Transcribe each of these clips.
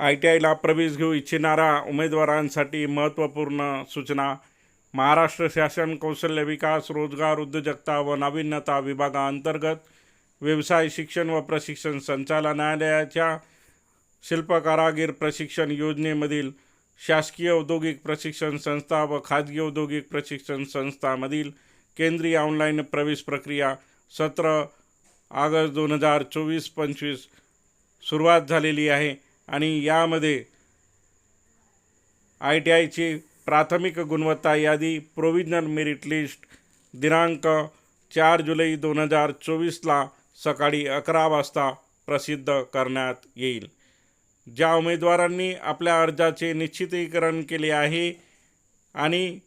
I T आयला प्रवेश घेऊ इच्छिणाऱ्या उमेदवारांसाठी महत्त्वपूर्ण सूचना. महाराष्ट्र शासन कौशल्य विकास रोजगार उद्योजकता व नाविन्यता विभागाअंतर्गत व्यवसाय शिक्षण व प्रशिक्षण संचालनालयाच्या शिल्पकारागीर प्रशिक्षण योजनेमधील शासकीय औद्योगिक प्रशिक्षण संस्था व खाजगी औद्योगिक प्रशिक्षण संस्थामधील केंद्रीय ऑनलाईन प्रवेश प्रक्रिया सतरा ऑगस्ट दोन हजार चोवीस पंचवीस सुरुवात झालेली आहे. आणि यामध्ये आय टी आयची प्राथमिक गुणवत्ता यादी प्रोविजनल मेरिट लिस्ट दिनांक चार जुलै दोन हजार चोवीसला सकाळी अकरा वाजता प्रसिद्ध करण्यात येईल. ज्या उमेदवारांनी आपल्या अर्जाचे निश्चितीकरण केले आहे आणि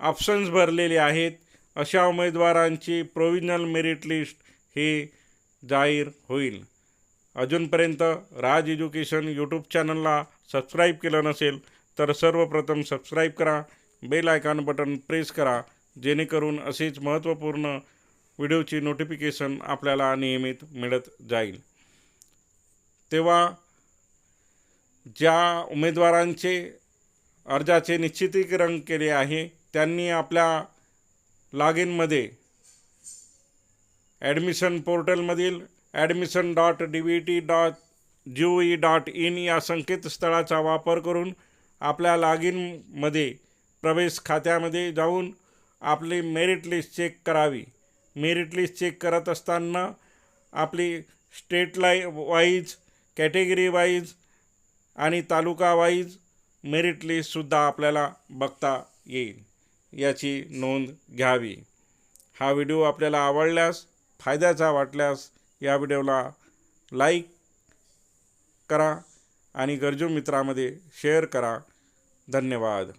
ऑप्शन्स भरलेले आहेत अशा उमेदवारांची प्रोविजनल मेरिट लिस्ट हे जाहीर होईल. अजूनपर्यंत राज एज्युकेशन यूट्यूब चॅनलला सबस्क्राईब केलं नसेल तर सर्वप्रथम सबस्क्राईब करा बेल आयकॉन बटन प्रेस करा जेणेकरून असेच महत्त्वपूर्ण व्हिडिओची नोटिफिकेशन आपल्याला नियमित मिळत जाईल. तेव्हा ज्या उमेदवारांचे अर्जाचे निश्चितीकरण केले आहे त्यांनी आपल्या लॉगिनमध्ये admission पोर्टलमधील admission dot D V T dot G O E dot in या संकेतस्थळाचा वापर करून आपल्या लॉगिनमध्ये प्रवेश खात्यामध्ये जाऊन आपली मेरिट लिस्ट चेक करावी. मेरिट लिस्ट चेक करत असताना आपली स्टेट लाइ वाईज कॅटेगरी वाईज आणि तालुका वाईज मेरिट लिस्टसुद्धा आपल्याला बघता येईल. याची नोंद घ्यावी. हा व्हिडिओ आपल्याला आवडल्यास फायद्याचा वाटल्यास या व्हिडिओला लाईक करा आणि गरजू मित्रामध्ये शेअर करा. धन्यवाद.